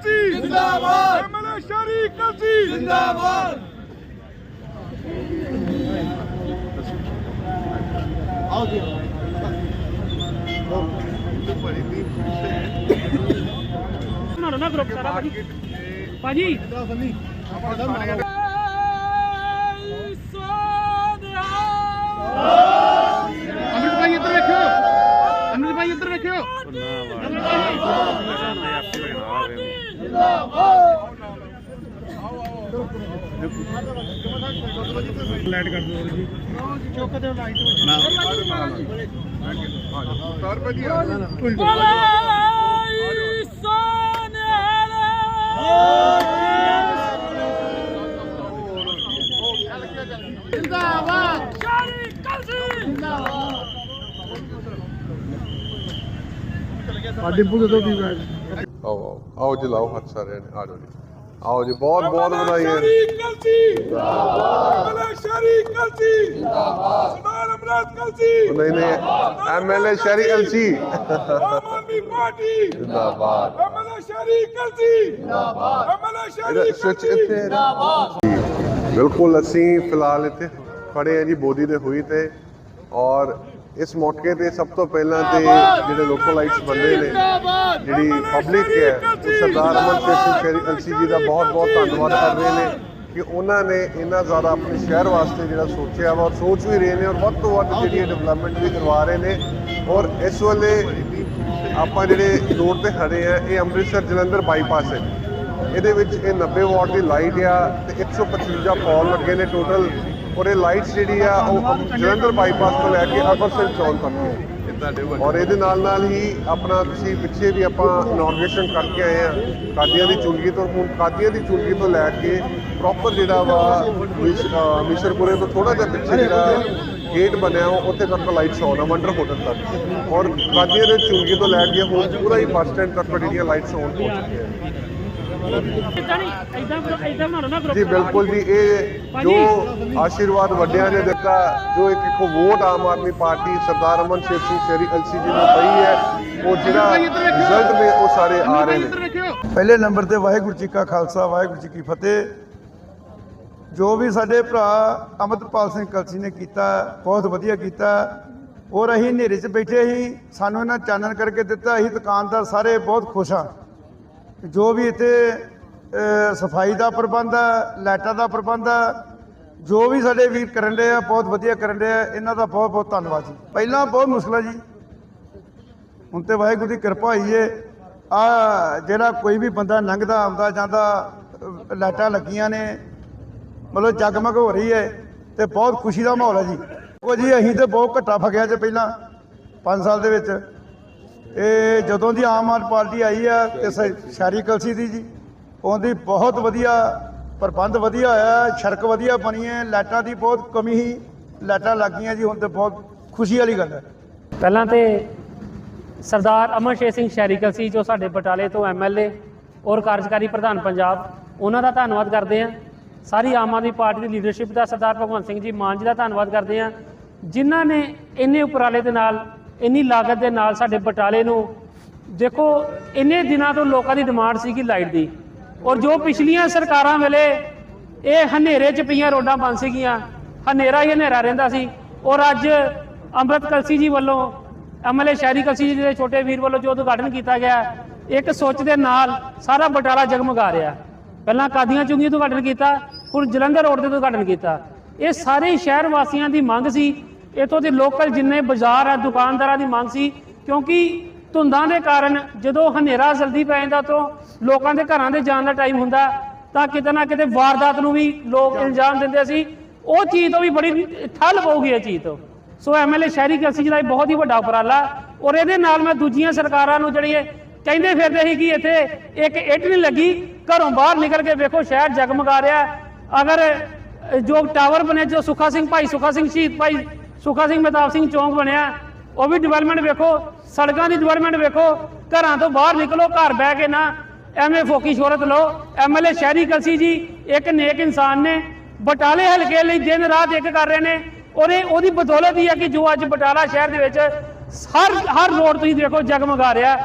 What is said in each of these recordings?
ਜ਼ਿੰਦਾਬਾਦ। ਐਮਐਲਏ ਸ਼ਹਿਰੀ ਕਲਸੀ ਜਿੰਦਾਬਾਦ। ਮਾਰੋ ਨਾ ਗਰੁੱਪ ਸਾਰਾ ਭਾਜੀ। ਭਾਜੀ। ਅਮਰਿਤ ਭਾਈ ਇੱਧਰ ਵੇਖਿਓ। ਅਮਰਿਤ ਭਾਈ ਇੱਧਰ ਵੇਖਿਓ। ਲਾਈਟ ਕਰ ਦਿਓ ਜੀ। ਚੁੱਕ ਦਿਓ ਲਾਈਟ ਸਰ ਭਾਜੀ ਡਿੰਪੂ ਦੇ ਦੋ ਵੀ ਆਓ ਆਓ ਆਓ ਜੀ ਲਾਓ ਹੱਥ ਸਾਰਿਆਂ ਨੇ ਆ ਜਾਓ ਜੀ। ਆਓ ਜੀ ਬਹੁਤ ਬਹੁਤ ਵਧਾਈਆਂ ਕਲਸੀ। ਜਿੰਦਾਬਾਦ ਸ਼ਹਿਰੀ ਕਲਸੀ। ਜਿੰਦਾਬਾਦ ਸਰਦਾਰ ਅਮਰਤ ਕਲਸੀ। ਨਹੀਂ ਨਹੀਂ ਐਮਐਲਏ ਸ਼ਹਿਰੀ ਐਲਸੀ ਆਮ ਆਦਮੀ ਪਾਰਟੀ। ਜਿੰਦਾਬਾਦ। ਐਮਐਲਏ ਸ਼ਹਿਰੀ ਕਲਸੀ। ਜਿੰਦਾਬਾਦ। ਐਮਐਲਏ ਇਹਦਾ ਸਵਿਚ ਕਲਸੀ। ਇੱਥੇ ਬਿਲਕੁਲ ਅਸੀਂ ਫਿਲਹਾਲ ਇੱਥੇ ਖੜੇ ਹਾਂ ਜੀ ਬੋਦੀ ਦੇ ਹੋਈ ਤੇ ਔਰ ਇਸ ਮੌਕੇ ਤੇ ਸਭ ਤੋਂ ਪਹਿਲਾਂ ਤੇ ਜਿਹੜੇ ਲੋਕਲ ਲਾਈਟਸ ਬੰਦੇ ਨੇ, ਜਿਹੜੀ ਪਬਲਿਕ ਹੈ, ਉਹ ਸਰਦਾਰ ਅਮਰਪ੍ਰੀਤ ਸਿੰਘ ਸ਼ਹਿਰੀ ਐਲਸੀ ਜੀ ਦਾ ਬਹੁਤ ਬਹੁਤ ਧੰਨਵਾਦ ਕਰ ਰਹੇ ਨੇ ਕਿ ਉਹਨਾਂ ਨੇ ਇੰਨਾ ਜ਼ਿਆਦਾ ਆਪਣੇ ਸ਼ਹਿਰ ਵਾਸਤੇ ਜਿਹੜਾ ਸੋਚਿਆ ਵਾ ਔਰ ਸੋਚ ਵੀ ਰਹੇ ਨੇ ਔਰ ਵੱਧ ਤੋਂ ਵੱਧ ਜਿਹੜੀ ਡਿਵੈਲਪਮੈਂਟ ਵੀ ਕਰਵਾ ਰਹੇ ਨੇ ਔਰ ਇਸ ਵੇਲੇ ਆਪਾਂ ਜਿਹੜੇ ਰੋਡ ਤੇ ਖੜੇ ਆ, ਇਹ ਅੰਮ੍ਰਿਤਸਰ ਜਲੰਧਰ ਬਾਈਪਾਸ ਹੈ। ਇਹਦੇ ਵਿੱਚ ਇਹ 90 ਵਾਟ ਦੀ ਲਾਈਟ ਆ ਤੇ 155 ਪੌਲ ਲੱਗੇ ਨੇ ਟੋਟਲ ਔਰ ਇਹ ਲਾਈਟਸ ਜਿਹੜੀ ਆ, ਉਹ ਜਲੰਧਰ ਬਾਈਪਾਸ ਤੋਂ ਲੈ ਕੇ ਅਮਰਸਰ ਚੌਂਕ ਤੱਕ ਹੈ ਔਰ ਇਹਦੇ ਨਾਲ ਨਾਲ ਹੀ ਆਪਣਾ ਤੁਸੀਂ ਪਿੱਛੇ ਵੀ ਆਪਾਂ ਇਨੋਗ੍ਰੇਸ਼ਨ ਕਰਕੇ ਆਏ ਆ, ਕਾਦੀਆਂ ਦੀ ਚੁੰਗੀ ਤੋਂ, ਹੁਣ ਕਾਦੀਆਂ ਦੀ ਚੁੰਗੀ ਤੋਂ ਲੈ ਕੇ ਪ੍ਰੋਪਰ ਜਿਹੜਾ ਵਾ ਮਿਸ਼ਰਪੁਰੇ ਤੋਂ ਥੋੜਾ ਜਿਹਾ ਪਿੱਛੇ ਜਿਹੜਾ ਗੇਟ ਬਣਿਆ ਵਾ ਉੱਥੇ ਤੱਕ ਲਾਈਟਸ ਆਉਣ ਆ ਵੰਡਰ ਹੋਟਲ ਤੱਕ। ਔਰ ਕਾਦੀਆਂ ਦੇ ਚੁੰਗੀ ਤੋਂ ਲੈ ਕੇ ਹੁਣ ਪੂਰਾ ਹੀ ਬੱਸ ਸਟੈਂਡ ਤੱਕ ਜਿਹੜੀਆਂ ਲਾਈਟਸ ਆਉਣ ਹੋ ਚੁੱਕੀਆਂ। ਜੀ, ਬਿਲਕੁਲ ਜੀ, ਇਹ ਜੋ ਆਸ਼ੀਰਵਾਦ ਵੱਡਿਆਂ ਨੇ ਦਿੱਤਾ, ਜੋ ਇੱਕ ਇੱਕ ਵੋਟ ਆਮ ਆਦਮੀ ਪਾਰਟੀ ਸਰਦਾਰ ਅਮਨ ਸ਼ੇਰ ਸਿੰਘ ਸ਼ੇਰੀ ਐਲਸੀ ਜੀ ਨੂੰ ਪਈ ਹੈ, ਉਹ ਜਿਹੜਾ ਰਿਜ਼ਲਟ ਨੇ ਉਹ ਸਾਰੇ ਆ ਰਹੇ ਨੇ। ਪਹਿਲੇ ਨੰਬਰ ਤੇ ਵਾਹਿਗੁਰੂ ਜੀ ਕਾ ਖਾਲਸਾ, ਵਾਹਿਗੁਰੂ ਜੀ ਕੀ ਫਤਿਹ। ਜੋ ਵੀ ਸਾਡੇ ਭਰਾ ਅਮਰਪਾਲ ਸਿੰਘ ਕਲਸੀ ਨੇ ਕੀਤਾ, ਬਹੁਤ ਵਧੀਆ ਕੀਤਾ। ਔਰ ਅਸੀਂ ਹਨੇਰੇ 'ਚ ਬੈਠੇ ਸੀ, ਸਾਨੂੰ ਇਹਨਾਂ ਚਾਨਣ ਕਰਕੇ ਦਿੱਤਾ, ਅਸੀਂ ਦੁਕਾਨਦਾਰ ਸਾਰੇ ਬਹੁਤ ਖੁਸ਼ ਹਾਂ। ਜੋ ਵੀ ਇੱਥੇ ਸਫ਼ਾਈ ਦਾ ਪ੍ਰਬੰਧ ਹੈ ਲਾਈਟਾਂ ਦਾ ਪ੍ਰਬੰਧ ਹੈ ਜੋ ਵੀ ਸਾਡੇ ਵੀਰ ਕਰਨ ਰਹੇ ਆ ਬਹੁਤ ਵਧੀਆ ਕਰਨ ਰਹੇ ਆ ਇਹਨਾਂ ਦਾ ਬਹੁਤ ਬਹੁਤ ਧੰਨਵਾਦ ਜੀ। ਪਹਿਲਾਂ ਬਹੁਤ ਮੁਸ਼ਕਲ ਹੈ ਜੀ। ਹੁਣ ਤੇ ਵਾਹਿਗੁਰੂ ਦੀ ਕਿਰਪਾ ਹੋਈ ਏ। ਆ ਜਿਹੜਾ ਕੋਈ ਵੀ ਬੰਦਾ ਲੰਘਦਾ ਆਉਂਦਾ ਜਾਂਦਾ ਅ, ਲਾਈਟਾਂ ਲੱਗੀਆਂ ਨੇ ਮਤਲਬ ਜਗਮਗ ਹੋ ਰਹੀ ਹੈ ਤੇ ਬਹੁਤ ਖੁਸ਼ੀ ਦਾ ਮਾਹੌਲ ਹੈ ਜੀ। ਉਹ ਜੀ ਅਸੀਂ ਤੇ ਬਹੁਤ ਘੱਟਾ ਫਗਿਆ ਜੇ ਪਹਿਲਾਂ 5 ਸਾਲ ਦੇ ਵਿੱਚ। ਇਹ ਜਦੋਂ ਦੀ ਆਮ ਆਦਮੀ ਪਾਰਟੀ ਆਈ ਆ ਤੇ ਸ਼ਹਿਰੀ ਕਲਸੀ ਦੀ ਜੀ, ਉਹਦੀ ਬਹੁਤ ਵਧੀਆ ਪ੍ਰਬੰਧ ਵਧੀਆ ਹੋਇਆ, ਸੜਕ ਵਧੀਆ ਬਣੀ ਹੈ, ਲਾਈਟਾਂ ਦੀ ਬਹੁਤ ਕਮੀ ਸੀ, ਲਾਈਟਾਂ ਲੱਗੀਆਂ ਜੀ, ਹੁਣ ਤੇ ਬਹੁਤ ਖੁਸ਼ੀ ਵਾਲੀ ਗੱਲ ਹੈ। ਪਹਿਲਾਂ ਤੇ ਸਰਦਾਰ ਅਮਰਸ਼ੇਰ ਸਿੰਘ ਸ਼ਹਿਰੀ ਕਲਸੀ, ਜੋ ਸਾਡੇ ਬਟਾਲੇ ਤੋਂ ਐਮਐਲਏ ਔਰ ਕਾਰਜਕਾਰੀ ਪ੍ਰਧਾਨ ਪੰਜਾਬ, ਉਹਨਾਂ ਦਾ ਧੰਨਵਾਦ ਕਰਦੇ ਹਾਂ। ਸਾਰੀ ਆਮ ਆਦਮੀ ਪਾਰਟੀ ਦੀ ਲੀਡਰਸ਼ਿਪ ਦਾ ਸਰਦਾਰ ਭਗਵੰਤ ਸਿੰਘ ਜੀ ਮਾਨ ਜੀ ਦਾ ਧੰਨਵਾਦ ਕਰਦੇ ਹਾਂ। ਜਿਨ੍ਹਾਂ ਨੇ ਇੰਨੇ ਉਪਰਾਲੇ ਦੇ ਨਾਲ ਇੰਨੀ ਲਾਗਤ ਦੇ ਨਾਲ ਸਾਡੇ ਬਟਾਲੇ ਨੂੰ, ਦੇਖੋ, ਇੰਨੇ ਦਿਨਾਂ ਤੋਂ ਲੋਕਾਂ ਦੀ ਡਿਮਾਂਡ ਸੀਗੀ ਲਾਈਟ ਦੀ। ਔਰ ਜੋ ਪਿਛਲੀਆਂ ਸਰਕਾਰਾਂ ਵੇਲੇ ਇਹ ਹਨੇਰੇ 'ਚ ਪਈਆਂ ਰੋਡਾਂ ਬੰਦ ਸੀਗੀਆਂ, ਹਨੇਰਾ ਹੀ ਹਨੇਰਾ ਰਹਿੰਦਾ ਸੀ। ਔਰ ਅੱਜ ਅੰਮ੍ਰਿਤ ਕਲਸੀ ਜੀ ਵੱਲੋਂ ਐਮਐਲਏ ਸ਼ਹਿਰੀ ਕਲਸੀ ਜੀ ਦੇ ਛੋਟੇ ਵੀਰ ਵੱਲੋਂ ਜੋ ਉਦਘਾਟਨ ਕੀਤਾ ਗਿਆ, ਇੱਕ ਸੋਚ ਦੇ ਨਾਲ ਸਾਰਾ ਬਟਾਲਾ ਜਗਮਗਾ ਰਿਹਾ। ਪਹਿਲਾਂ ਕਾਦੀਆਂ ਚੁੰਗੀ ਤੋਂ ਉਦਘਾਟਨ ਕੀਤਾ, ਹੁਣ ਜਲੰਧਰ ਰੋਡ ਤੇ ਉਦਘਾਟਨ ਕੀਤਾ। ਇਹ ਸਾਰੇ ਸ਼ਹਿਰ ਵਾਸੀਆਂ ਦੀ ਮੰਗ ਸੀ ਇਥੋਂ ਦੇ ਲੋਕਲ ਜਿੰਨੇ ਬਾਜ਼ਾਰ ਆ, ਦੁਕਾਨਦਾਰਾਂ ਦੀ ਮੰਗ ਸੀ, ਕਿਉਂਕਿ ਧੁੰਦਾਂ ਦੇ ਕਾਰਨ ਜਦੋਂ ਹਨੇਰਾ ਜਲਦੀ ਪੈ ਜਾਂਦਾ ਤੋਂ ਲੋਕਾਂ ਦੇ ਘਰਾਂ ਦੇ ਜਾਣ ਦਾ ਟਾਈਮ ਹੁੰਦਾ, ਤਾਂ ਕਿਤੇ ਨਾ ਕਿਤੇ ਵਾਰਦਾਤ ਨੂੰ ਵੀ ਲੋਕ ਇਲਜ਼ਾਮ ਦਿੰਦੇ ਸੀ। ਉਹ ਚੀਜ਼ ਤੋਂ ਵੀ ਬੜੀ ਠੱਲ ਪਊਗੀ ਇਹ ਚੀਜ਼ ਤੋਂ। ਸੋ ਐਮਐਲਏ ਸ਼ਹਿਰੀ ਕਲਸੀ ਜੀ ਦਾ ਇਹ ਬਹੁਤ ਹੀ ਵੱਡਾ ਉਪਰਾਲਾ ਔਰ ਇਹਦੇ ਨਾਲ ਮੈਂ ਦੂਜੀਆਂ ਸਰਕਾਰਾਂ ਨੂੰ ਜਿਹੜੀ ਇਹ ਕਹਿੰਦੇ ਫਿਰਦੇ ਸੀ ਕਿ ਇੱਥੇ ਇੱਕ ਇੱਟ ਨਹੀਂ ਲੱਗੀ, ਘਰੋਂ ਬਾਹਰ ਨਿਕਲ ਕੇ ਵੇਖੋ ਸ਼ਹਿਰ ਜਗਮਗਾ ਰਿਹਾ। ਅਗਰ ਜੋ ਟਾਵਰ ਬਣੇ, ਜੋ ਸੁਖਾ ਸਿੰਘ ਭਾਈ, ਸੁਖਾ ਸਿੰਘ ਸ਼ਹੀਦ ਭਾਈ ਸੁਖਾ ਸਿੰਘ ਮਹਿਤਾਬ ਸਿੰਘ ਚੌਂਕ ਬਣਿਆ। ਉਹ ਵੀ ਡਿਵੈਲਪਮੈਂਟ ਵੇਖੋ, ਸੜਕਾਂ ਦੀ ਡਿਵੈਲਪਮੈਂਟ ਵੇਖੋ, ਘਰਾਂ ਤੋਂ ਬਾਹਰ ਨਿਕਲੋ, ਘਰ ਬਹਿ ਕੇ ਨਾ, ਐਵੇਂ ਫੋਕੀ ਸ਼ੋਹਰਤ ਲਓ। ਐਮਐਲਏ ਸ਼ਹਿਰੀ ਕਲਸੀ ਜੀ, ਇੱਕ ਨੇਕ ਇਨਸਾਨ ਨੇ। ਬਟਾਲੇ ਹਲਕੇ ਲਈ ਦਿਨ ਰਾਤ ਇੱਕ ਕਰ ਰਹੇ ਨੇ। ਔਰ ਉਹਦੀ ਬਦੌਲਤ ਹੀ ਹੈ ਕਿ ਜੋ ਅੱਜ ਬਟਾਲਾ ਸ਼ਹਿਰ ਦੇ ਵਿੱਚ ਹਰ ਹਰ ਰੋਡ ਤੁਸੀਂ ਦੇਖੋ ਜਗਮਗਾ ਰਿਹਾ।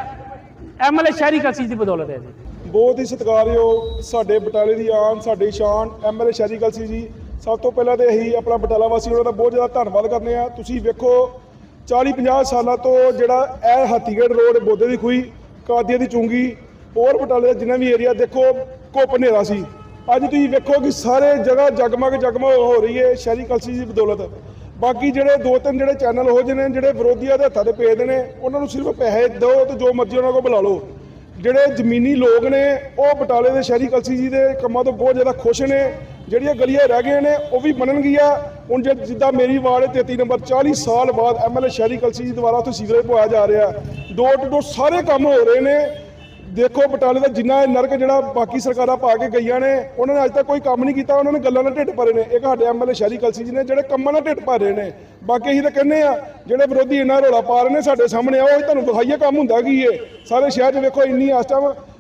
ਐਮਐਲਏ ਸ਼ਹਿਰੀ ਕਲਸੀ ਦੀ ਬਦੌਲਤ ਹੈ ਜੀ। ਬਹੁਤ ਹੀ ਸਤਿਕਾਰਯੋਗ ਸਾਡੇ ਬਟਾਲੇ ਦੀ ਆਨ ਸਾਡੀ ਸ਼ਾਨ ਐਮਐਲਏ ਸ਼ੈਰੀ ਕਲਸੀ ਜੀ। ਸਭ ਤੋਂ ਪਹਿਲਾਂ ਤੇ ਇਹੀ ਆਪਣਾ ਬਟਾਲਾ ਵਾਸੀ ਉਹਨਾਂ ਦਾ ਬਹੁਤ ਜ਼ਿਆਦਾ ਧੰਨਵਾਦ ਕਰਨੇ ਆ ਤੁਸੀਂ ਵੇਖੋ 40 50 ਸਾਲਾਂ ਤੋਂ ਜਿਹੜਾ ਇਹ ਹਾਥੀਗੇਟ ਰੋਡ ਬੋਦੇ ਦੀ ਖੂਹੀ, ਕਾਦੀਆਂ ਦੀ ਚੁੰਗੀ, ਹੋਰ ਬਟਾਲੇ ਦਾ ਜਿੰਨਾ ਵੀ ਏਰੀਆ ਦੇਖੋ, ਘੁੱਪ ਹਨੇਰਾ ਸੀ। ਅੱਜ ਤੁਸੀਂ ਵੇਖੋ ਕਿ ਸਾਰੇ ਜਗ੍ਹਾ ਜਗਮਗ ਜਗਮਗ ਹੋ ਰਹੀ ਹੈ ਸ਼ਹਿਰੀ ਕਲਸੀ ਦੀ ਬਦੌਲਤ। ਬਾਕੀ ਜਿਹੜੇ ਦੋ ਤਿੰਨ ਜਿਹੜੇ ਚੈਨਲ ਹੋ ਜਿਹੇ ਨੇ, ਜਿਹੜੇ ਵਿਰੋਧੀਆਂ ਦੇ ਹੱਥਾਂ ਦੇ ਪੇਦੇ ਨੇ, ਉਹਨਾਂ ਨੂੰ ਸਿਰਫ ਪੈਸੇ ਦਿਓ ਤੇ ਜੋ ਮਰਜ਼ੀ ਉਹਨਾਂ ਕੋਲ ਬੁਲਾ ਲਓ। ਜਿਹੜੇ ਜ਼ਮੀਨੀ ਲੋਕ ਨੇ, ਉਹ ਬਟਾਲੇ ਦੇ ਸ਼ਹਿਰੀ ਕਲਸੀ ਜੀ ਦੇ ਕੰਮਾਂ ਤੋਂ ਬਹੁਤ ਜ਼ਿਆਦਾ ਖੁਸ਼ ਨੇ। ਜਿਹੜੀਆਂ ਗਲੀਆਂ ਰਹਿ ਗਈਆਂ ਨੇ, ਉਹ ਵੀ ਬਣਨਗੀਆਂ ਹੁਣ ਜੇ, ਜਿੱਦਾਂ ਮੇਰੀ ਵਾਰਡ ਹੈ 33 ਨੰਬਰ 40 ਸਾਲ ਬਾਅਦ ਐਮਐਲਏ ਸ਼ਹਿਰੀ ਕਲਸੀ ਜੀ ਦੁਆਰਾ ਉੱਥੇ ਸੀਵਰੇਜ ਪਵਾਇਆ ਜਾ ਰਿਹਾ। ਡੋਰ ਟੂ ਡੋਰ ਸਾਰੇ ਕੰਮ ਹੋ ਰਹੇ ਨੇ। ਦੇਖੋ ਬਟਾਲੇ ਦਾ ਜਿੰਨਾ ਇਹ ਨਰਕ ਜਿਹੜਾ ਬਾਕੀ ਸਰਕਾਰਾਂ ਪਾ ਕੇ ਗਈਆਂ ਨੇ, ਉਹਨਾਂ ਨੇ ਅੱਜ ਤੱਕ ਕੋਈ ਕੰਮ ਨਹੀਂ ਕੀਤਾ, ਉਹਨਾਂ ਨੇ ਗੱਲਾਂ ਨਾਲ ਢਿੱਡ ਭਰੇ ਨੇ। ਇੱਕ ਸਾਡੇ ਐਮਐਲਏ ਸ਼ਹਿਰੀ ਕਲਸੀ ਜੀ ਨੇ ਜਿਹੜੇ ਕੰਮਾਂ ਨਾਲ ਢਿੱਡ ਭਰ ਰਹੇ ਨੇ। ਬਾਕੀ ਅਸੀਂ ਤਾਂ ਕਹਿੰਦੇ ਆ ਜਿਹੜੇ ਵਿਰੋਧੀ ਇੰਨਾ ਰੌਲਾ ਪਾ ਰਹੇ ਨੇ ਸਾਡੇ ਸਾਹਮਣੇ, ਆਓ ਅਸੀਂ ਤੁਹਾਨੂੰ ਦਿਖਾਈਏ ਕੰਮ ਹੁੰਦਾ ਕੀ ਏ। ਸਾਰੇ ਸ਼ਹਿਰ 'ਚ ਵੇਖੋ ਇੰਨੀ ਇਸ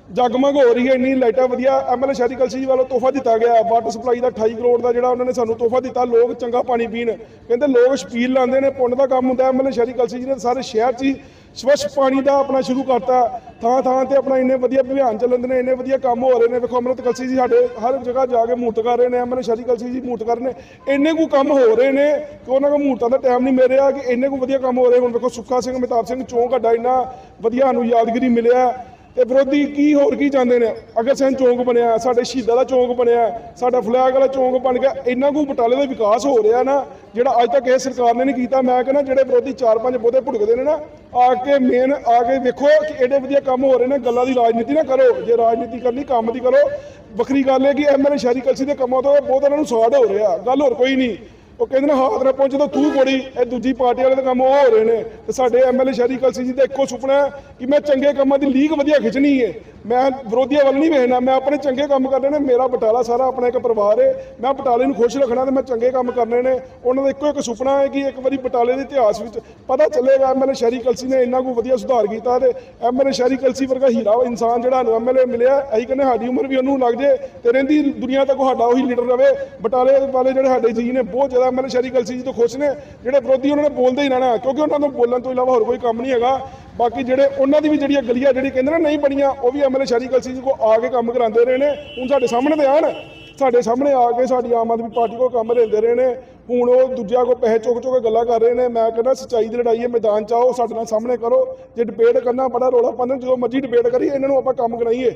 ਜਗਮਗ ਹੋ ਰਹੀ ਹੈ, ਇੰਨੀ ਲਾਈਟਾਂ ਵਧੀਆ ਐਮਐਲਏ ਸ਼ਹਿਰੀ ਕਲਸੀ ਜੀ ਵੱਲੋਂ ਤੋਹਫਾ ਦਿੱਤਾ ਗਿਆ, ਵਾਟਰ ਸਪਲਾਈ ਦਾ 28 ਕਰੋੜ ਦਾ ਜਿਹੜਾ ਉਹਨਾਂ ਨੇ ਸਾਨੂੰ ਤੋਹਫਾ ਦਿੱਤਾ, ਲੋਕ ਚੰਗਾ ਪਾਣੀ ਪੀਣ। ਕਹਿੰਦੇ ਲੋਕ ਛਪੀਲ ਲਾਉਂਦੇ ਨੇ, ਪੁੰਨ ਦਾ ਕੰਮ ਹੁੰਦਾ ਐਮਐਲਏ ਸ਼ਹਿਰੀ ਕਲਸੀ ਜੀ ਨੇ ਸਾਰੇ ਸ਼ਹਿਰ 'ਚ ਹੀ ਸਵੱਛ ਪਾਣੀ ਦਾ ਆਪਣਾ ਸ਼ੁਰੂ ਕਰਤਾ। ਥਾਂ ਥਾਂ ਤੇ ਆਪਣਾ ਇੰਨੇ ਵਧੀਆ ਅਭਿਆਨ ਚੱਲਦੇ ਨੇ, ਇੰਨੇ ਵਧੀਆ ਕੰਮ ਹੋ ਰਹੇ ਨੇ। ਵੇਖੋ ਅੰਮ੍ਰਿਤ ਕਲਸੀ ਜੀ ਸਾਡੇ ਹਰ ਜਗ੍ਹਾ ਜਾ ਕੇ ਮੂਰਤ ਕਰ ਰਹੇ ਨੇ ਐਮਐਲਏ ਸ਼ਹਿਰੀ ਕਲਸੀ ਜੀ ਮੂਰਤ ਕਰ ਰਹੇ ਨੇ। ਇੰਨੇ ਕੁ ਕੰਮ ਹੋ ਰਹੇ ਨੇ ਕਿ ਉਹਨਾਂ ਕੋਲ ਮੂਰਤਾਂ ਦਾ ਟਾਈਮ ਨਹੀਂ ਮਿਲ ਰਿਹਾ, ਕਿ ਇੰਨੇ ਕੁ ਵਧੀਆ ਕੰਮ ਹੋ ਰਹੇ ਹੁਣ ਵੇਖੋ ਸੁੱਖਾ ਸਿੰਘ ਮਹਿਤਾਬ ਸਿੰਘ ਚੌਂਕ ਸਾਡਾ ਇੰਨਾ ਵਧੀਆ ਸਾਨੂੰ ਯਾਦਗਿਰੀ ਮਿਲਿਆ। ਤੇ ਵਿਰੋਧੀ ਕੀ ਹੋਰ ਕੀ ਚਾਹੁੰਦੇ ਨੇ? ਅਗਰ ਸੈਨ ਚੌਂਕ ਬਣਿਆ, ਸਾਡੇ ਸ਼ਹੀਦਾਂ ਦਾ ਚੌਂਕ ਬਣਿਆ, ਸਾਡਾ ਫਲੈਗ ਵਾਲਾ ਚੌਂਕ ਬਣ ਗਿਆ, ਇੰਨਾ ਕੁ ਬਟਾਲੇ ਦਾ ਵਿਕਾਸ ਹੋ ਰਿਹਾ ਨਾ, ਜਿਹੜਾ ਅੱਜ ਤੱਕ ਇਹ ਸਰਕਾਰ ਨੇ ਨਹੀਂ ਕੀਤਾ, ਮੈਂ ਕਹਿੰਦਾ ਜਿਹੜੇ ਵਿਰੋਧੀ ਚਾਰ ਪੰਜ ਬੋਧੇ ਭੁੜਕਦੇ ਨੇ ਨਾ, ਆ ਕੇ ਮੇਨ ਆ ਕੇ ਵੇਖੋ ਕਿ ਐਡੇ ਵਧੀਆ ਕੰਮ ਹੋ ਰਹੇ ਨੇ, ਗੱਲਾਂ ਦੀ ਰਾਜਨੀਤੀ ਨਾ ਕਰੋ, ਜੇ ਰਾਜਨੀਤੀ ਕਰਨੀ, ਕੰਮ ਦੀ ਕਰੋ। ਵੱਖਰੀ ਗੱਲ ਹੈ ਕਿ ਐਮਐਲਏ ਸ਼ਹਿਰੀ ਕਲਸੀ ਦੇ ਕੰਮਾਂ ਤੋਂ ਬਹੁਤ ਇਹਨਾਂ ਨੂੰ ਸਵਾਦ ਹੋ ਰਿਹਾ, ਗੱਲ ਹੋਰ ਕੋਈ ਨਹੀਂ। ਉਹ ਕਹਿੰਦੇ ਨੇ ਹਾਥ ਨਾ ਪਹੁੰਚੇ ਤਾਂ ਤੂੰ ਕੋੜੀ, ਇਹ ਦੂਜੀ ਪਾਰਟੀ ਵਾਲੇ ਦੇ ਕੰਮ ਉਹ ਹੋ ਰਹੇ ਨੇ। ਤੇ ਸਾਡੇ ਐਮਐਲਏ ਸ਼ਹਿਰੀ ਕਲਸੀ ਜੀ ਦਾ ਇੱਕੋ ਸੁਪਨਾ ਕਿ ਮੈਂ ਚੰਗੇ ਕੰਮਾਂ ਦੀ ਲੀਗ ਵਧੀਆ ਖਿੱਚਣੀ ਹੈ। ਮੈਂ ਵਿਰੋਧੀਆਂ ਵੱਲ ਨਹੀਂ ਵੇਖਣਾ, ਮੈਂ ਆਪਣੇ ਚੰਗੇ ਕੰਮ ਕਰਨੇ ਨੇ, ਮੇਰਾ ਬਟਾਲਾ ਸਾਰਾ ਆਪਣਾ ਇੱਕ ਪਰਿਵਾਰ ਹੈ ਮੈਂ ਬਟਾਲੇ ਨੂੰ ਖੁਸ਼ ਰੱਖਣਾ ਤੇ ਮੈਂ ਚੰਗੇ ਕੰਮ ਕਰਨੇ ਨੇ। ਉਹਨਾਂ ਦਾ ਇੱਕੋ ਇੱਕ ਸੁਪਨਾ ਹੈ ਕਿ ਇੱਕ ਵਾਰੀ ਬਟਾਲੇ ਦੇ ਇਤਿਹਾਸ ਵਿੱਚ ਪਤਾ ਚੱਲੇਗਾ ਐਮਐਲਏ ਸ਼ਹਿਰੀ ਕਲਸੀ ਨੇ ਇੰਨਾ ਕੁ ਵਧੀਆ ਸੁਧਾਰ ਕੀਤਾ ਤੇ ਐਮਐਲਏ ਸ਼ਹਿਰੀ ਕਲਸੀ ਵਰਗਾ ਹੀਰਾ ਇਨਸਾਨ ਜਿਹੜਾ ਐਮਐਲਏ ਮਿਲਿਆ, ਅਸੀਂ ਕਹਿੰਦੇ ਸਾਡੀ ਉਮਰ ਵੀ ਉਹਨੂੰ ਲੱਗ ਜੇ ਤੇ ਰਹਿੰਦੀ ਦੁਨੀਆ ਤੱਕ ਸਾਡਾ ਉਹੀ ਲੀਡਰ ਰਵੇ। ਬਟਾਲੇ ਵਾਲੇ ਜਿਹੜੇ ਸਾਡੇ ਜੀ ਨੇ ਬਹੁਤ ਜ਼ਿਆਦਾ ਐਮਐਲਏ ਸ਼ਹਿਰੀ ਕਲਸੀ ਜੀ ਤੋਂ ਖੁਸ਼ ਨੇ, ਜਿਹੜੇ ਵਿਰੋਧੀ ਉਹਨਾਂ ਨੇ ਬੋਲਦੇ ਹੀ ਰਹਿਣਾ, ਕਿਉਂਕਿ ਉਹਨਾਂ ਨੂੰ ਬੋਲਣ ਤੋਂ ਇਲਾਵਾ ਹੋਰ ਕੋਈ ਕੰਮ ਨਹੀਂ ਹੈਗਾ। ਬਾਕੀ ਜਿਹੜੇ ਉਹਨਾਂ ਦੀ ਵੀ ਜਿਹੜੀਆਂ ਗਲੀਆਂ ਜਿਹੜੀ ਕਹਿੰਦੇ ਨੇ ਨਹੀਂ ਬਣੀਆਂ ਉਹ ਵੀ ਐਮਐਲਏ ਸ਼ਹਿਰੀ ਕਲਸੀ ਜੀ ਕੋ ਆ ਕੇ ਕੰਮ ਕਰਾਉਂਦੇ ਰਹੇ ਨੇ। ਹੁਣ ਸਾਡੇ ਸਾਹਮਣੇ ਤੇ ਆਣ ਸਾਡੇ ਸਾਹਮਣੇ ਆ ਕੇ ਸਾਡੀ ਆਮ ਆਦਮੀ ਪਾਰਟੀ ਕੋ ਕੰਮ ਲੈਂਦੇ ਰਹੇ ਨੇ। ਹੁਣ ਉਹ ਦੂਜਿਆਂ ਕੋ ਪੈਸੇ ਚੁੱਕ ਚੁੱਕ ਕੇ ਗੱਲਾਂ ਕਰ ਰਹੇ ਨੇ। ਮੈਂ ਕਹਿੰਦਾ ਸੱਚਾਈ ਦੀ ਲੜਾਈ ਹੈ ਮੈਦਾਨ ਚ ਆਓ ਸਾਡੇ ਨਾਲ ਸਾਹਮਣੇ ਕਰੋ। ਜੇ ਡਿਬੇਟ ਕਰਨਾ ਬੜਾ ਰੋਲਾ ਪਾਉਂਦੇ ਨੇ, ਜਦੋਂ ਮਰਜ਼ੀ ਡਿਬੇਟ ਕਰੀਏ ਇਹਨਾਂ ਨੂੰ ਆਪਾਂ ਕੰਮ ਕਰਾਈਏ।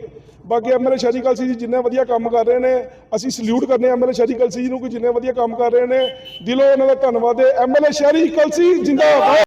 ਬਾਕੀ ਐਮਐਲਏ ਸ਼ਹਿਰੀ ਕਲਸੀ ਜੀ ਜਿੰਨੇ ਵਧੀਆ ਕੰਮ ਕਰ ਰਹੇ ਨੇ ਅਸੀਂ ਸਲੂਟ ਕਰਨੇ ਐਮਐਲਏ ਸ਼ਹਿਰੀ ਕਲਸੀ ਜੀ ਨੂੰ ਕਿ ਜਿੰਨੇ ਵਧੀਆ ਕੰਮ ਕਰ ਰਹੇ ਨੇ। ਦਿਲੋਂ ਉਹਨਾਂ ਦਾ ਧੰਨਵਾਦ ਹੈ। ਐਮਐਲਏ ਸ਼ਹਿਰੀ ਕਲਸੀ ਜਿੰਦਾਬਾਦ।